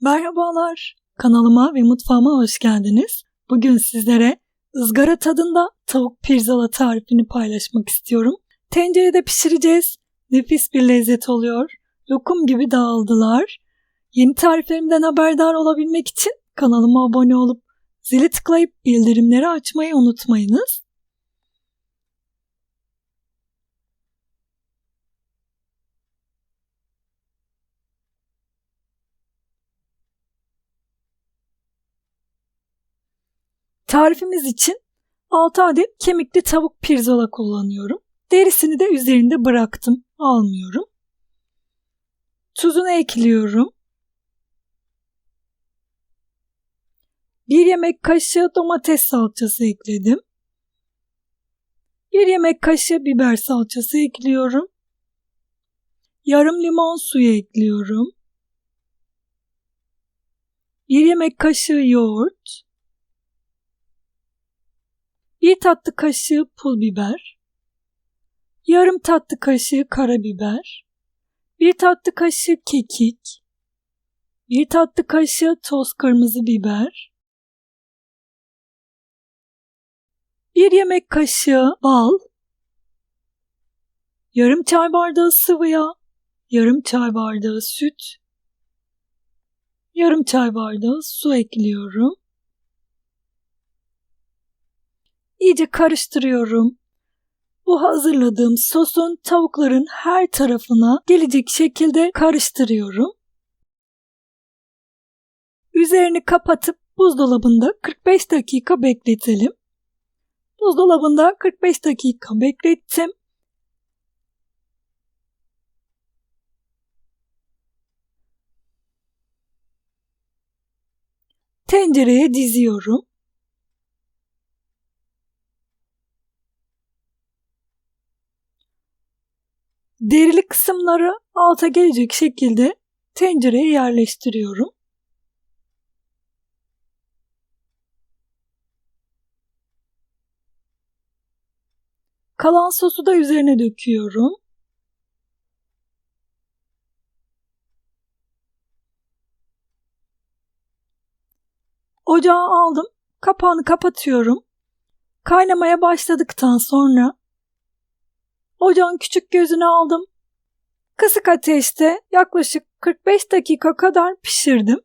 Merhabalar, kanalıma ve mutfağıma hoş geldiniz. Bugün sizlere ızgara tadında tavuk pirzola tarifini paylaşmak istiyorum. Tencerede pişireceğiz. Nefis bir lezzet oluyor. Lokum gibi dağıldılar. Yeni tariflerimden haberdar olabilmek için kanalıma abone olup zili tıklayıp bildirimleri açmayı unutmayınız. Tarifimiz için 6 adet kemikli tavuk pirzola kullanıyorum. Derisini de üzerinde bıraktım. Almıyorum. Tuzunu ekliyorum. 1 yemek kaşığı domates salçası ekledim. 1 yemek kaşığı biber salçası ekliyorum. Yarım limon suyu ekliyorum. 1 yemek kaşığı yoğurt. 1 tatlı kaşığı pul biber, yarım tatlı kaşığı karabiber, 1 tatlı kaşığı kekik, 1 tatlı kaşığı toz kırmızı biber, 1 yemek kaşığı bal, yarım çay bardağı sıvı yağ, yarım çay bardağı süt, yarım çay bardağı su ekliyorum. İyice karıştırıyorum. Bu hazırladığım sosun tavukların her tarafına gelecek şekilde karıştırıyorum. Üzerini kapatıp buzdolabında 45 dakika bekletelim. Buzdolabında 45 dakika beklettim. Tencereye diziyorum. Derili kısımları alta gelecek şekilde tencereye yerleştiriyorum. Kalan sosu da üzerine döküyorum. Ocağı aldım. Kapağını kapatıyorum. Kaynamaya başladıktan sonra Ocağın küçük gözünü aldım. Kısık ateşte yaklaşık 45 dakika kadar pişirdim.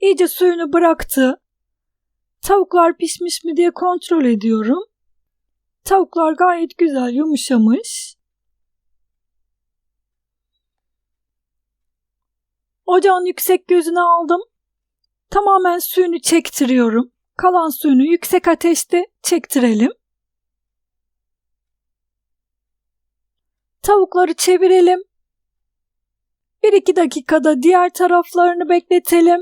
İyice suyunu bıraktı. Tavuklar pişmiş mi diye kontrol ediyorum. Tavuklar gayet güzel yumuşamış. Ocağın yüksek gözünü aldım. Tamamen suyunu çektiriyorum. Kalan suyunu yüksek ateşte çektirelim. Tavukları çevirelim. 1-2 dakikada diğer taraflarını bekletelim.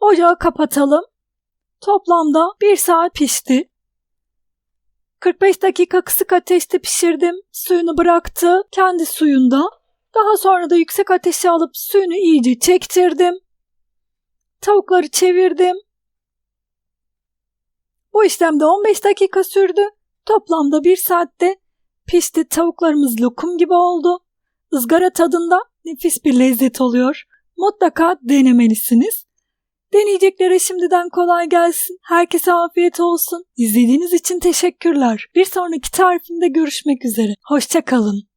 Ocağı kapatalım. Toplamda 1 saat pişti. 45 dakika kısık ateşte pişirdim. Suyunu bıraktı kendi suyunda. Daha sonra da yüksek ateşe alıp suyunu iyice çektirdim. Tavukları çevirdim. Bu işlemde 15 dakika sürdü. Toplamda 1 saatte Pişti tavuklarımız lokum gibi oldu. Izgara tadında nefis bir lezzet oluyor. Mutlaka denemelisiniz. Deneyeceklere şimdiden kolay gelsin. Herkese afiyet olsun. İzlediğiniz için teşekkürler. Bir sonraki tarifimde görüşmek üzere. Hoşçakalın.